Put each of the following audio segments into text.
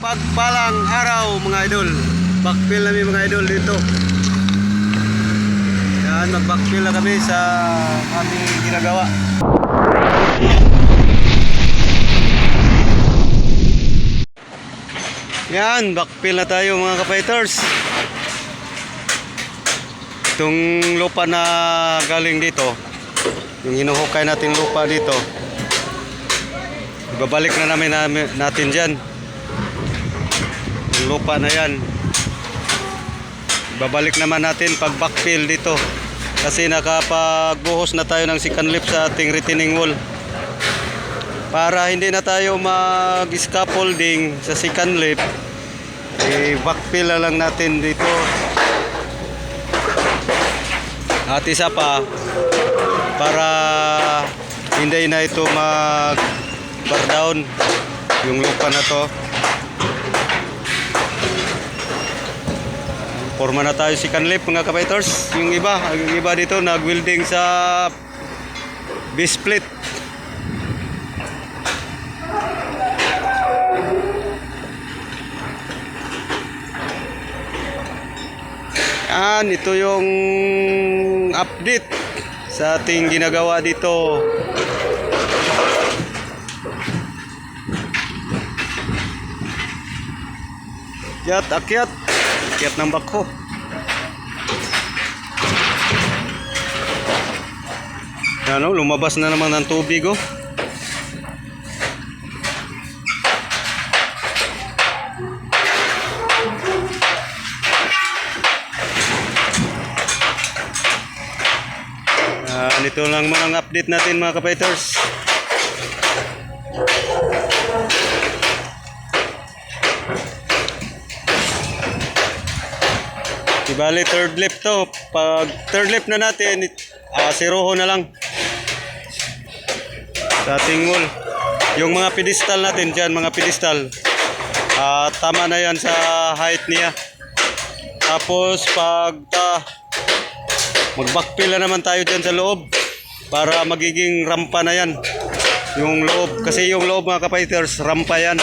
Pagpalang araw mga idol. Backfill namin mga idol dito. Yan, mag-backfill na kami sa aming ginagawa. Yan, backfill na tayo mga kapiters. Itong lupa na galing dito, yung hinuhukay natin lupa dito, ibabalik na namin- natin dyan. Yung lupa na yan. Babalik naman natin pag backfill dito. Kasi nakapagbuhos na tayo ng second lip sa ating retaining wall. Para hindi na tayo mag-scaffolding sa second lip, eh, na lang natin dito. At isa pa, para hindi na ito mag bar down yung lupa na to. Forma na tayo si Canlip mga kapiters. Yung iba, yung iba dito nag-welding sa base plate. Yan, ito yung update sa ating ginagawa dito. Akyat, akyat. Akyat ng bako. Ano, lumabas na naman ng tubig oh. Ah, nito lang mga update natin mga kapiters. Di bali, third lip to. Pag third lip na natin, uh, siroho na lang. Sa ating wall. Yung mga pedestal natin dyan, mga pedestal. ah, tama na yan sa height niya. Tapos pag ta, mag-backfill na naman tayo dyan sa loob. Para magiging rampa na yan. Yung loob. Kasi yung loob mga kapiters, rampa yan.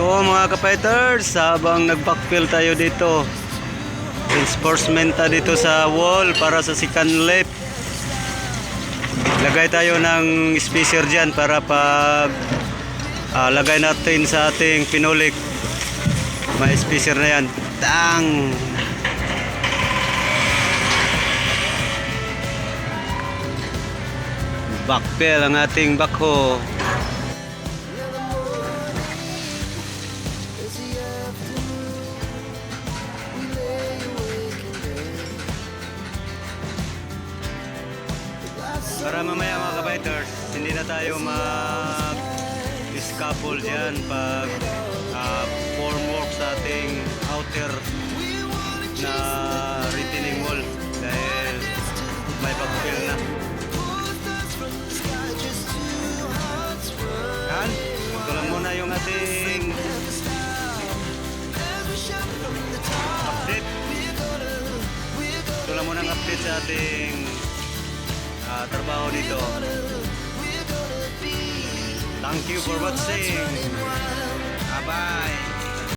So mga kapiters, habang nag-backfill tayo dito, reinforcement dito sa wall para sa second lip. Lagay tayo ng spacer dyan para pag ah, lagay natin sa ating pinolik. May spacer na yan. Tang! Backfill ang ating backhoe. Para mamaya mga kabiters, hindi na tayo mag scaffold dyan pag uh, formwork sa ating outer na retaining wall dahil may backfill na. Yan, ito muna yung ating update. Ito muna ang update sa ating ah, trabaho dito. Thank you for watching. Bye-bye.